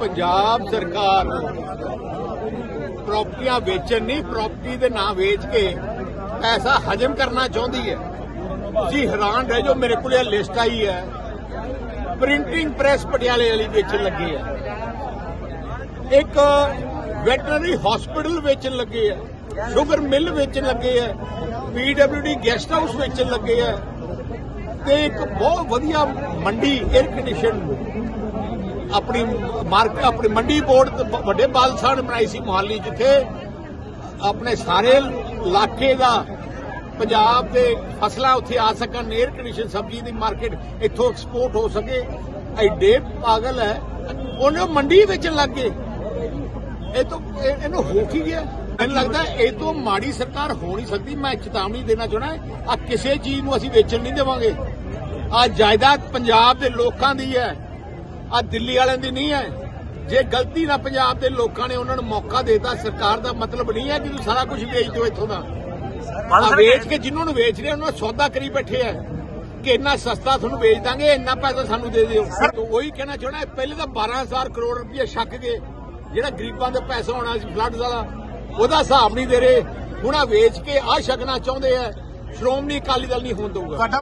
ਪੰਜਾਬ ਸਰਕਾਰ ਪ੍ਰਾਪਰਟੀਆਂ ਵੇਚਣ ਨਹੀਂ ਪ੍ਰਾਪਰਟੀ ਦੇ ਨਾਂ ਵੇਚ ਕੇ ਪੈਸਾ ਹਜਮ ਕਰਨਾ ਚਾਹੁੰਦੀ ਹੈ। ਤੁਸੀਂ ਹੈਰਾਨ ਰਹਿ ਜਾਓ, ਮੇਰੇ ਕੋਲ ਇਹ ਲਿਸਟ ਆਈ ਹੈ। ਪ੍ਰਿੰਟਿੰਗ ਪ੍ਰੈਸ ਪਟਿਆਲੇ ਵਾਲੀ ਵੇਚਣ ਲੱਗੇ ਹੈ। ਇੱਕ ਵੈਟਰਨਰੀ ਹਸਪੀਟਲ ਵੇਚਣ ਲੱਗੇ ਹੈ। ਸ਼ੂਗਰ ਮਿਲ ਵੇਚਣ ਲੱਗੇ ਆ ਪੀਡਬਲਯੂਡੀ ਗੈਸਟ ਹਾਊਸ ਵੇਚਣ ਲੱਗੇ ਹੈ। ਤੇ ਇੱਕ ਬਹੁਤ ਵਧੀਆ ਮੰਡੀ 에ਅਰ ਕੰਡੀਸ਼ਨ ਆਪਣੀ ਮਾਰਕ ਆਪਣੀ ਮੰਡੀ ਬੋਰਡ ਤੇ ਬ- ਵੱਡੇ ਬਾਲਸਾਨ ਬਣਾਈ ਸੀ ਮੁਹਾਲੀ ਜਿੱਥੇ ਆਪਣੇ ਸਾਰੇ ਇਲਾਕੇ ਦਾ ਪੰਜਾਬ ਦੇ ਫਸਲਾਂ ਉੱਥੇ ਆ ਸਕਣ 에ਅਰ ਕੰਡੀਸ਼ਨ ਸਬਜ਼ੀ ਦੀ ਮਾਰਕੀਟ ਇੱਥੋਂ ਐਕਸਪੋਰਟ ਹੋ ਸਕੇ। ਐਡੇ ਪਾਗਲ ਹੈ। ਉਹਨੇ ਉਹ ਮੰਡੀ ਵੇਚਣ ਲੱਗ ਗਏ। ਇਹ ਤੋਂ ਇਹਨੂੰ ਹੋ ਕੀ ਗਿਆ? ਮੈਨੂੰ ਲੱਗਦਾ ਇਹ ਤੋਂ ਮਾੜੀ ਸਰਕਾਰ ਹੋ ਨਹੀਂ ਸਕਦੀ। ਮੈਂ ਚੇਤਾਵਨੀ ਦੇਣਾ ਚਾਹਣਾ ਆ ਕਿਸੇ ਚੀਜ਼ ਨੂੰ ਅਸੀਂ ਵੇਚਣ ਨਹੀਂ ਦੇਵਾਂਗੇ। ਆ ਜਾਇਦਾਦ ਪੰਜਾਬ ਦੇ ਲੋਕਾਂ ਦੀ ਹੈ। ਆ ਦਿੱਲੀ ਵਾਲਿਆਂ ਦੀ ਨਹੀਂ ਹੈ। ਜੇ ਗਲਤੀ ਨਾਲ ਪੰਜਾਬ ਦੇ ਲੋਕਾਂ ਨੇ ਉਹਨਾਂ ਨੂੰ ਮੌਕਾ ਦੇਤਾ ਸਰਕਾਰ ਦਾ ਮਤਲਬ ਨਹੀਂ ਹੈ ਕਿ ਤੁਸੀਂ ਸਾਰਾ ਕੁਝ ਵੇਚ ਦਿਓ ਇੱਥੋਂ ਦਾ। ਆ ਵੇਚ ਕੇ ਜਿਨ੍ਹਾਂ ਨੂੰ ਵੇਚ ਰਹੇ ਉਹਨਾਂ ਦਾ ਸੌਦਾ ਕਰੀ ਬੈਠੇ ਆ। ਕਿ ਇੰਨਾ ਸਸਤਾ ਤੁਹਾਨੂੰ ਵੇਚ ਦਾਂਗੇ ਇੰਨਾ ਪੈਸਾ ਸਾਨੂੰ ਦੇ ਦਿਓ। ਤਾਂ ਉਹੀ ਕਹਿਣਾ ਚਾਹਣਾ ਪਹਿਲੇ ਤਾਂ 12000 ਕਰੋੜ ਰੁਪਏ ਛੱਕ ਕੇ ਜਿਹੜਾ ਗਰੀਬਾਂ ਦੇ ਪੈਸਾ ਆਉਣਾ ਸੀ ਫਲੱਡ ਵਾਲਾ ਉਹਦਾ ਹਿਸਾਬ ਨਹੀਂ ਦੇ ਰਹੇ। ਹੁਣ ਆ ਵੇਚ ਕੇ ਆ ਛਕਣਾ ਚਾਹੁੰਦੇ ਆ ਸ਼੍ਰੋਮਣੀ ਅਕਾਲੀ ਦਲ ਨਹੀਂ ਹੋਣ ਦਊਗਾ।